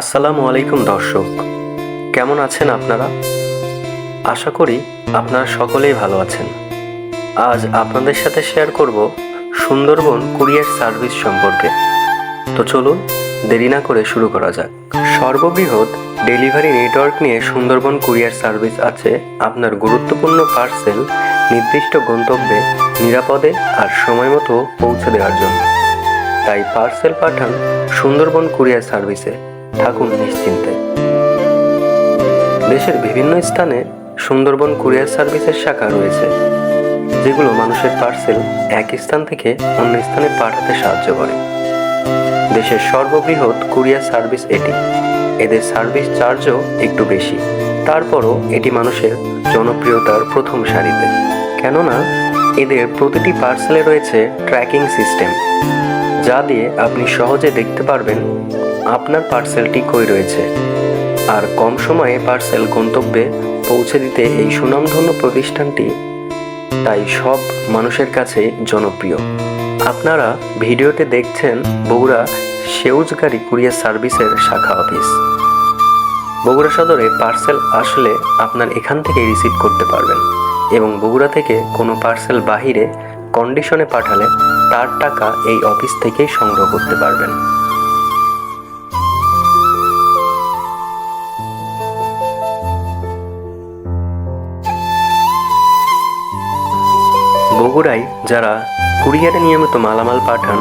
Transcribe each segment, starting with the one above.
আসসালামু আলাইকুম দর্শক। কেমন আছেন আপনারা? আশা করি আপনারা সকলেই ভালো আছেন। আজ আপনাদের সাথে শেয়ার করব সুন্দরবন কুরিয়ার সার্ভিস সম্পর্কে। তো চলুন দেরি না করে শুরু করা যাক। সর্ববৃহৎ ডেলিভারি নেটওয়ার্ক নিয়ে সুন্দরবন কুরিয়ার সার্ভিস আছে আপনার গুরুত্বপূর্ণ পার্সেল, নির্দিষ্ট গন্তব্যে, নিরাপদে আর সময় মতো পৌঁছে দেওয়ার জন্য। তাই পার্সেল পাঠান সুন্দরবন কুরিয়ার সার্ভিসে। থাকুন নিশ্চিন্তে। দেশের বিভিন্ন স্থানে সুন্দরবন কুরিয়ার সার্ভিসের শাখা রয়েছে, যেগুলো মানুষের পার্সেল এক স্থান থেকে অন্য স্থানে পাঠাতে সাহায্য করে। দেশের সর্ববৃহৎ কুরিয়ার সার্ভিস এটি। এদের সার্ভিস চার্জও একটু বেশি। তারপরও এটি মানুষের জনপ্রিয়তার প্রথম সারিতে। কেননা, এদের প্রতিটি পার্সেলে রয়েছে ট্র্যাকিং সিস্টেম। যা দিয়ে আপনি সহজে দেখতে পারবেন আপনার পার্সেলটি কই রয়েছে। আর কম সময়ে পার্সেল গন্তব্যে পৌঁছে দিতে এই সুনামধন্য প্রতিষ্ঠানটি তাই সব মানুষের কাছে জনপ্রিয়। আপনারা ভিডিওতে দেখছেন বগুড়া সেউজগাড়ি কুরিয়ার সার্ভিসের শাখা অফিস। বগুড়া সদরে পার্সেল আসলে আপনার এখান থেকে রিসিভ করতে পারবেন এবং বগুড়া থেকে কোনো পার্সেল বাহিরে কন্ডিশনে পাঠালে তার টাকা এই অফিস থেকেই সংগ্রহ করতে পারবেন। বগুড়ায় যারা কুরিয়ারে নিয়মিত মালামাল পাঠান,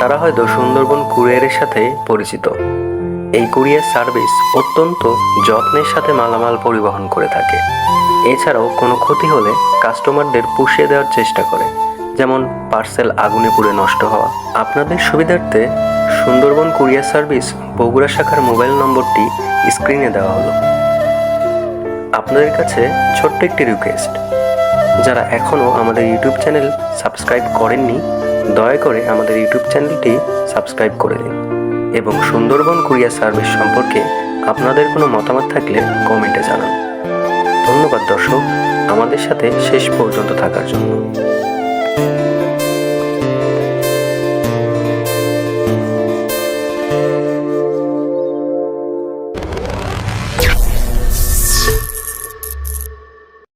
তারা হয়তো সুন্দরবন কুরিয়ারের সাথে পরিচিত। এই কুরিয়ার সার্ভিস অত্যন্ত যত্নের সাথে মালামাল পরিবহন করে থাকে। এছাড়াও কোনো ক্ষতি হলে কাস্টমারদের পুষিয়ে দেওয়ার চেষ্টা করে। যেমন পার্সেল আগুনে পুড়ে নষ্ট হওয়া। আপনাদের সুবিধার্থে সুন্দরবন কুরিয়ার সার্ভিস বগুড়া শাখার মোবাইল নম্বরটি স্ক্রিনে দেওয়া হলো। আপনাদের কাছে ছোট্ট একটি রিকোয়েস্ট যারা এখনও আমাদের ইউটিউব চ্যানেল সাবস্ক্রাইব করেননি, দয়া করে আমাদের ইউটিউব চ্যানেলটি সাবস্ক্রাইব করে দিন এবং সুন্দরবন কুরিয়ার সার্ভিস সম্পর্কে আপনাদের কোনো মতামত থাকলে কমেন্টে জানান। ধন্যবাদ দর্শক, আমাদের সাথে শেষ পর্যন্ত থাকার জন্য।